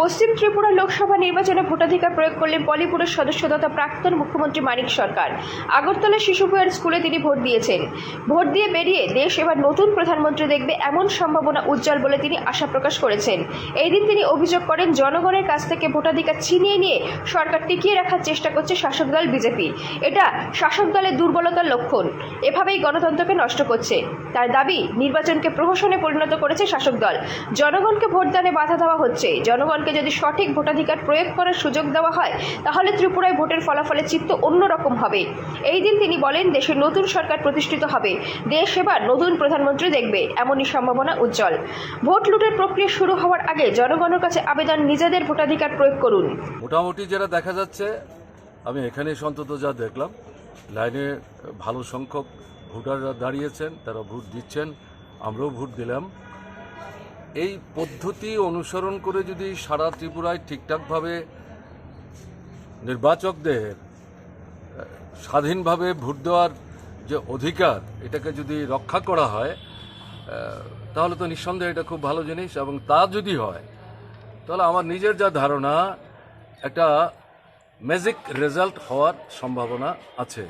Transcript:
পশ্চিম ত্রিপুরা লোকসভা নির্বাচনে ভোটাধিকার প্রয়োগ করলেন বলিউডের সদস্য তথা প্রাক্তন মুখ্যমন্ত্রী মানিক সরকার। আগরতলা শিশুভূয়ার স্কুলে তিনি ভোট দিয়েছেন। ভোট দিয়ে বেরিয়ে দেশ এবার নতুন প্রধানমন্ত্রী দেখবে এমন সম্ভাবনা উজ্জ্বল বলে তিনি আশা প্রকাশ করেছেন। এই দিন তিনি অভিযোগ করেন, জনগণের কাছ থেকে ভোটাধিকার ছিনিয়ে নিয়ে সরকার টিকিয়ে রাখার চেষ্টা করছে শাসক দল বিজেপি। এটা শাসক দলের দুর্বলতার লক্ষণ। এভাবেই গণতন্ত্রকে নষ্ট করছে। তার দাবি, নির্বাচনকে প্রহসনে পরিণত করেছে শাসক দল। জনগণকে ভোটদানে বাধা দেওয়া হচ্ছে। জনগণকে যদি সঠিক ভোটাধিকার প্রয়োগ করার সুযোগ দেওয়া হয়, তাহলে ত্রিপুরায় ভোটের ফলাফলের চিত্ত অন্যরকম হবে। এই দিন তিনি বলেন, দেশের নতুন সরকার প্রতিষ্ঠিত হবে। দেশ এবার নতুন প্রধানমন্ত্রী দেখবে, এমনই সম্ভাবনা উজ্জ্বল। ভোট লুটের প্রক্রিয়া শুরু হওয়ার আগে জনগণের কাছে আবেদন, নিজেদের ভোটাধিকার প্রয়োগ করুন। মোটামুটি যেটা দেখা যাচ্ছে, আমি এখানে অন্তত যা দেখলাম, লাইনে ভালো সংখ্যক ভোটাররা দাঁড়িয়েছেন, তারা ভোট দিচ্ছেন, আমরাও ভোট দিলাম। এই পদ্ধতি অনুসরণ করে যদি সারা ত্রিপুরায় ঠিকঠাকভাবে নির্বাচকদের স্বাধীনভাবে ভোট দেওয়ার যে অধিকার এটাকে যদি রক্ষা করা হয় তাহলে তো নিঃসন্দেহে এটা খুব ভালো জিনিস। এবং তা যদি হয়, তাহলে আমার নিজের যা ধারণা, একটা ম্যাজিক রেজাল্ট হওয়ার সম্ভাবনা আছে।